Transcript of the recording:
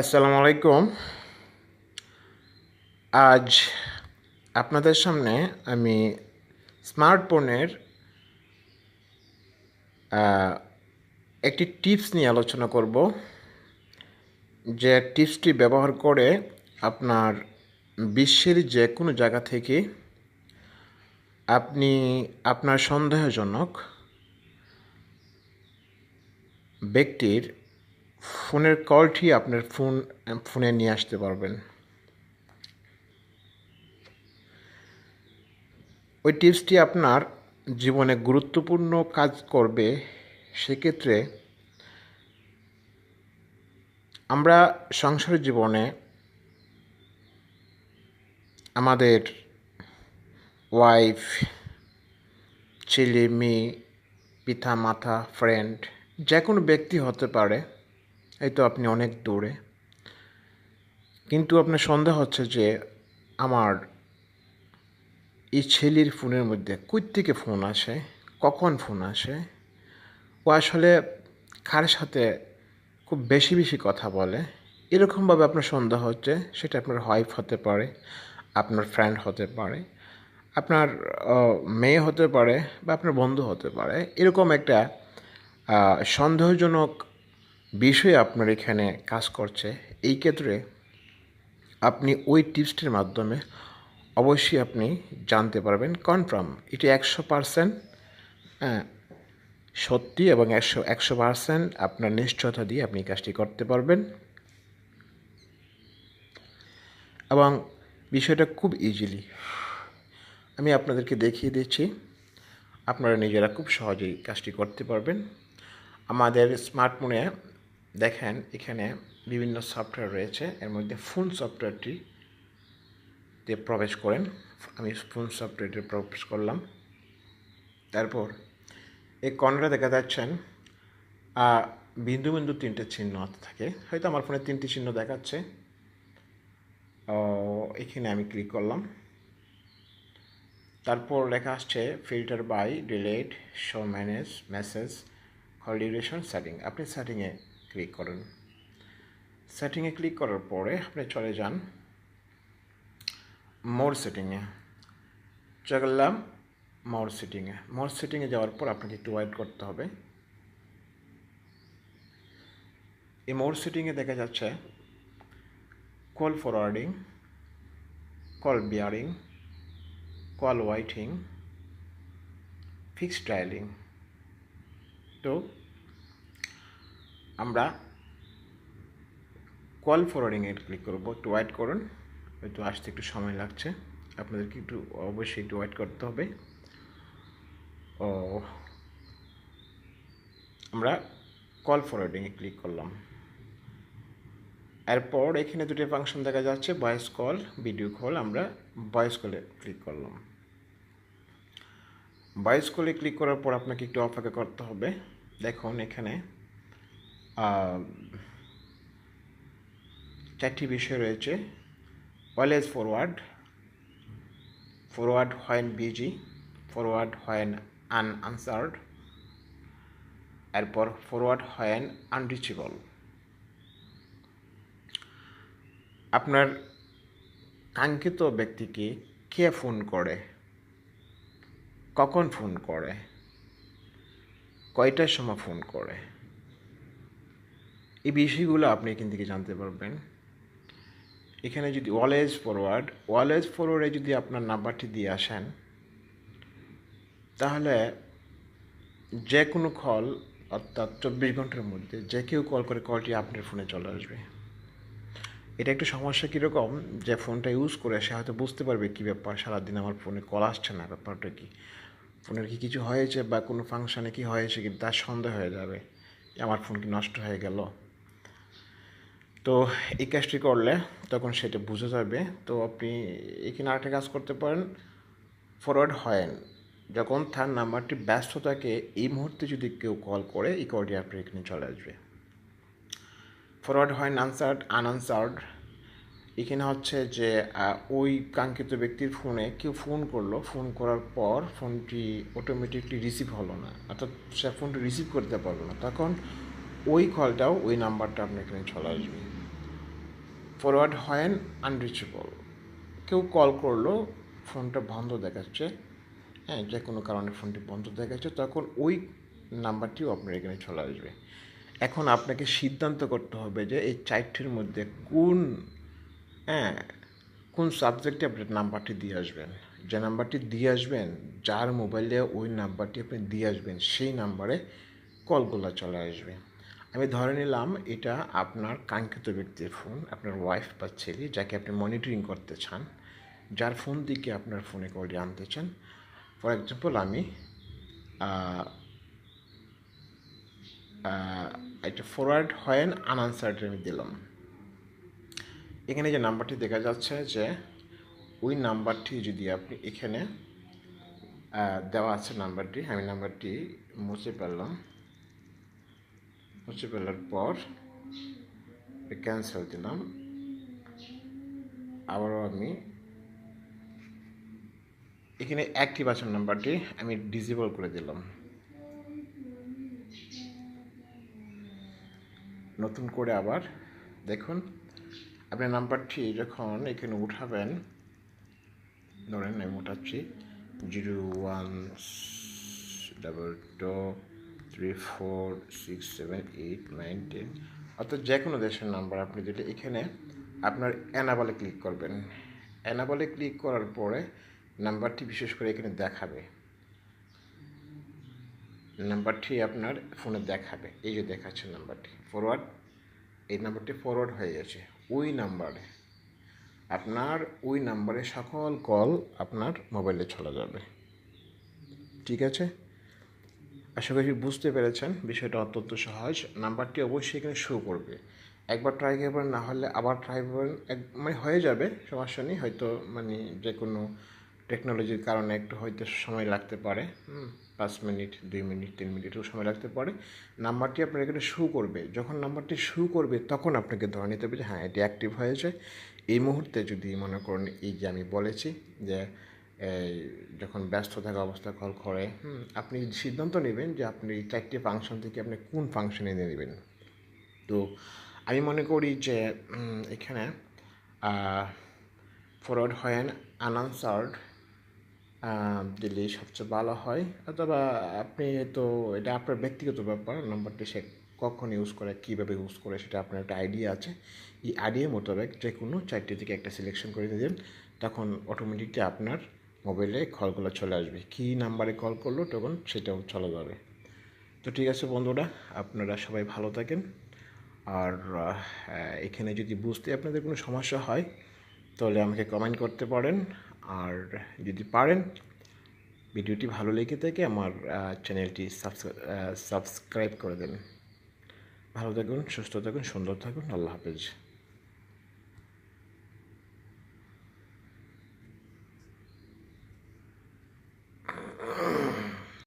আসসালামু আলাইকুম। আজ আপনাদের সামনে আমি স্মার্টফোনের একটি টিপস নিয়ে আলোচনা করব, যে টিপসটি ব্যবহার করে আপনার বিশ্বের যে কোনো জায়গা থেকে আপনি আপনার সন্দেহজনক ব্যক্তির ফোনের কলটি আপনার ফোন ফোনে নিয়ে আসতে পারবেন। ওই টিপসটি আপনার জীবনে গুরুত্বপূর্ণ কাজ করবে, সেক্ষেত্রে আমরা সংসার জীবনে আমাদের ওয়াইফ ছেলে, মেয়ে, পিতা, মাতা ফ্রেন্ড যে কোনো ব্যক্তি হতে পারে এই তো আপনি অনেক দূরে। কিন্তু আপনার সন্দেহ হচ্ছে যে আমার এই ছেলের ফোনের মধ্যে কই থেকে ফোন আসে, কখন ফোন আসে? ও আসলে কার সাথে খুব বেশি বেশি কথা বলে? এরকমভাবে আপনার সন্দেহ হচ্ছে, সেটা আপনার ওয়াইফ হতে পারে, আপনার ফ্রেন্ড হতে পারে, আপনার মেয়ে হতে পারে বা আপনার বন্ধু হতে পারে। এরকম একটা সন্দেহজনক বিষয় আপনার এখানে কাজ করছে, এই ক্ষেত্রে আপনি ওই টিপসটির মাধ্যমে অবশ্যই আপনি জানতে পারবেন কনফার্ম এটি একশো পারসেন্ট হ্যাঁ সত্যি এবং একশো একশো পারসেন্ট আপনার নিশ্চয়তা দিয়ে আপনি কাজটি করতে পারবেন। এবং বিষয়টা খুব ইজিলি আমি আপনাদেরকে দেখিয়ে দিচ্ছি, আপনারা নিজেরা খুব সহজেই কাজটি করতে পারবেন। আমাদের স্মার্টফোনে দেখেন এখানে বিভিন্ন সফটওয়্যার রয়েছে। এর মধ্যে ফোন সফটওয়্যারটি তে প্রবেশ করেন। আমি ফোন সফটওয়্যারটি প্রবেশ করলাম। তারপর এই কর্নারে দেখা যাচ্ছেন বিন্দু বিন্দু তিনটে চিহ্ন থাকে। হয়তো আমার ফোনে তিনটি চিহ্ন দেখাচ্ছে। এখানে আমি ক্লিক করলাম। তারপর লেখা আসছে filter by delete show manage message call duration setting আপনি সেটিংয়ে ক্লিক করুন। সেটিংয়ে ক্লিক করার পরে আপনি চলে যান মোর সেটিংয়ে চললাম মোর সেটিংয়ে মোর সেটিংয়ে যাওয়ার পর আপনাকে একটু ওয়েট করতে হবে। এই মোর সেটিংয়ে দেখা যাচ্ছে call forwarding call barring call waiting fixed dialing তো আমরা কল ফরওয়ার্ডিংয়ে ক্লিক করব। একটু ওয়েট করুন। হয়তো আসতে একটু সময় লাগছে। আপনাদেরকে একটু অবশ্যই একটু ওয়েট করতে হবে। ও, আমরা কল ফরওয়ার্ডিংয়ে ক্লিক করলাম। এরপর এখানে দুটো ফাংশন দেখা যাচ্ছে ভয়েস কল ভিডিও কল আমরা ভয়েস কলে ক্লিক করলাম। ভয়েস কলে ক্লিক করার পর আপনাকে একটু অপেক্ষা করতে হবে। দেখুন এখানে চারটি বিষয় রয়েছে। Always forward forward when busy forward when unanswered এরপর ফরওয়ার্ড হোয়েন আনরিচেবল আপনার কাঙ্ক্ষিত ব্যক্তিকে কে ফোন করে? কখন ফোন করে? কয়টার সময় ফোন করে? এই বিষয়গুলো আপনি এখান থেকে জানতে পারবেন। এখানে যদি ওয়ালেজ ফরওয়ার্ড ওয়ালেজ ফরওয়ার্ডে যদি আপনার নাম্বারটি দিয়ে আসেন, তাহলে যে কোনো কল অর্থাৎ চব্বিশ ঘণ্টার মধ্যে যে কেউ কল করে কলটি আপনার ফোনে চলে আসবে। এটা একটু সমস্যা কীরকম? যে ফোনটা ইউজ করে সে হয়তো বুঝতে পারবে কী ব্যাপার, সারাদিন আমার ফোনে কল আসছে না, ব্যাপারটা কি? ফোনের কি কিছু হয়েছে বা কোনো ফাংশানে কি হয়েছে কি? তার সন্দেহ হয়ে যাবে আমার ফোন কি নষ্ট হয়ে গেল। তো এই কাজটি করলে তখন সেটা বুঝে যাবে। তো আপনি এখানে আরেকটা কাজ করতে পারেন ফরওয়ার্ড হয় যখন তার নাম্বারটি ব্যস্ত থাকে, এই মুহূর্তে যদি কেউ কল করে, এই কলটি আপনার এখানে চলে আসবে। ফরওয়ার্ড হয় আনসার্ড আনআনসার্ড এখানে হচ্ছে যে ওই কাঙ্ক্ষিত ব্যক্তির ফোনে কেউ ফোন করল। ফোন করার পর ফোনটি অটোমেটিকলি রিসিভ হলো না। অর্থাৎ সে ফোনটি রিসিভ করতে পারল না। তখন ওই কলটাও ওই নাম্বারটা আপনার এখানে চলে আসবে। ফরওয়ার্ড হয় আনরিচেবল কেউ কল করল ফোনটা বন্ধ দেখাচ্ছে। হ্যাঁ যে কোনো কারণে ফোনটি বন্ধ দেখাচ্ছে, তখন ওই নাম্বারটিও আপনার এখানে চলে আসবে। এখন আপনাকে সিদ্ধান্ত করতে হবে যে এই চারটির মধ্যে কোন হ্যাঁ কোন সাবজেক্টে আপনি নাম্বারটি দিয়ে আসবেন। যে নাম্বারটি দিয়ে আসবেন, যার মোবাইলে ওই নাম্বারটি আপনি দিয়ে আসবেন, সেই নাম্বারে কলগুলো চলে আসবে। আমি ধরে নিলাম এটা আপনার কাঙ্ক্ষিত ব্যক্তির ফোন আপনার ওয়াইফ বা ছেলে যাকে আপনি মনিটরিং করতে চান, যার ফোন দিকে আপনার ফোনে কলটি আনতে চান। ফর এক্সাম্পল আমি একটা ফরওয়ার্ড হয় আনআনসার্ড আমি দিলাম। এখানে যে নাম্বারটি দেখা যাচ্ছে যে, ওই নাম্বারটি যদি আপনি এখানে দেওয়া আছে নাম্বারটি আমি নাম্বারটি মুছে ফেললাম। মুছে ফেলার পর ক্যান্সেল দিলাম। আবারও আমি এখানে অ্যাক্টিভ আছে নাম্বারটি আমি ডিসেবল করে দিলাম। নতুন করে আবার দেখুন আপনার নাম্বারটি যখন এখানে উঠাবেন, ধরেন আমি উঠাচ্ছি zero one double two three four six seven eight nine ten অর্থাৎ যে কোনো দেশের নাম্বার আপনি দিলে এখানে আপনার অ্যানাবলে ক্লিক করবেন। অ্যানাবলে ক্লিক করার পরে নাম্বারটি বিশেষ করে এখানে দেখাবে। নাম্বারটি আপনার ফোনে দেখাবে। এই যে দেখাচ্ছে নাম্বারটি ফরওয়ার্ড এই নাম্বারটি ফরওয়ার্ড হয়ে গেছে। ওই নাম্বারে আপনার ওই নাম্বারে সকল কল আপনার মোবাইলে চলে যাবে। ঠিক আছে? আশা করি বুঝতে পেরেছেন, বিষয়টা অত্যন্ত সহজ। নাম্বারটি অবশ্যই এখানে শো করবে। একবার ট্রাই করবেন, না হলে আবার ট্রাই করবেন, এক মানে হয়ে যাবে, সমস্যা নেই। হয়তো মানে যে কোনো টেকনোলজির কারণে একটু হয়তো সময় লাগতে পারে। পাঁচ মিনিট, দুই মিনিট, তিন মিনিটও সময় লাগতে পারে। নাম্বারটি আপনার এখানে শু করবে। যখন নাম্বারটি শু করবে, তখন আপনাকে ধরে নিতে হবে যে হ্যাঁ এটি অ্যাক্টিভ হয়েছে। এই মুহূর্তে যদি মনে করেন এই যে আমি বলেছি যে যখন ব্যস্ত থাকা অবস্থা কল করে আপনি সিদ্ধান্ত নেবেন যে আপনি চারটি ফাংশন থেকে আপনি কোন ফাংশনে নিয়ে নেবেন? তো আমি মনে করি যে এখানে ফরওয়ার্ড হয় আনআনসার্ড দিলে সবচেয়ে ভালো হয়। অথবা আপনি তো এটা আপনার ব্যক্তিগত ব্যাপার, নাম্বারটি সে কখন ইউজ করে, কীভাবে ইউজ করে, সেটা আপনার একটা আইডিয়া আছে। এই আইডিয়া মোতাবেক যে কোনো চারটে থেকে একটা সিলেকশন করে দিলেন তখন অটোমেটিকলি আপনার মোবাইলে কলগুলো চলে আসবে। কী নাম্বারে কল করল তখন সেটাও চলে যাবে। তো ঠিক আছে বন্ধুরা, আপনারা সবাই ভালো থাকেন। আর এখানে যদি বুঝতে আপনাদের কোনো সমস্যা হয়, তাহলে আমাকে কমেন্ট করতে পারেন। আর যদি পারেন, ভিডিওটি ভালো লেগে থাকে, আমার চ্যানেলটি সাবস্ক্রাইব করে দেন ভালো থাকুন, সুস্থ থাকুন, সুন্দর থাকুন, আল্লাহ হাফেজ।